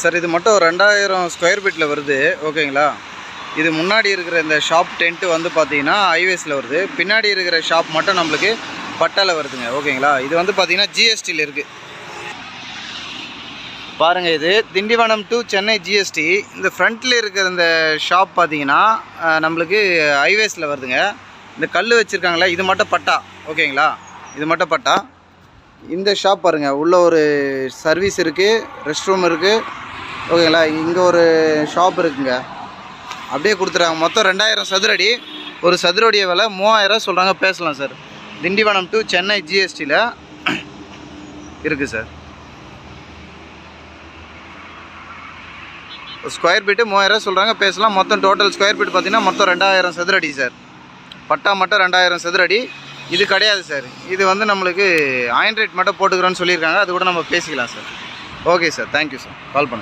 Sir இது மட்டும் ரெண்டாயிரம் ஸ்கொயர் ஃபீட்டில் வருது. ஓகேங்களா? இது முன்னாடி இருக்கிற இந்த ஷாப் டென்ட்டு வந்து பார்த்தீங்கன்னா ஹைவேஸில் வருது. பின்னாடி இருக்கிற ஷாப் மட்டும் நம்மளுக்கு பட்டால வருதுங்க. ஓகேங்களா? இது வந்து பார்த்தீங்கன்னா ஜிஎஸ்டியில் இருக்குது பாருங்கள் இது. திண்டிவனம் டு சென்னை ஜிஎஸ்டி இந்த ஃப்ரண்ட்டில் இருக்கிற இந்த ஷாப் பார்த்தீங்கன்னா நம்மளுக்கு ஹைவேஸில் வருதுங்க. இந்த கல் வச்சுருக்காங்களா இது மட்டும் பட்டா. ஓகேங்களா? இது மட்டும் பட்டா. இந்த ஷாப் பாருங்கள் உள்ள ஒரு சர்வீஸ் இருக்குது ரெஸ்ட் ரூம் இருக்குது ஓகேங்களா? இங்கே ஒரு ஷாப் இருக்குங்க. அப்படியே கொடுத்துறாங்க. மொத்தம் ரெண்டாயிரம் சதுரடி. ஒரு சதுரடிய விலை மூவாயிரம் சொல்கிறாங்க பேசலாம் சார் திண்டிவனம் டு சென்னை ஜிஎஸ்டியில் இருக்குது சார் ஸ்கொயர் ஃபீட்டு மூவாயிரம் சொல்கிறாங்க பேசலாம். மொத்தம் டோட்டல் ஸ்கொயர் ஃபீட் பார்த்திங்கன்னா மொத்தம் ரெண்டாயிரம் சதுரடி சார் பட்டா மட்டும் ரெண்டாயிரம் சதுரடி. இது கிடையாது சார் இது வந்து நம்மளுக்கு ஆயின் ரேட் மட்டும் போட்டுக்கிறோன்னு சொல்லியிருக்காங்க. அது கூட நம்ம பேசிக்கலாம் sir okay sir thank you sir call பண்ணுங்கள்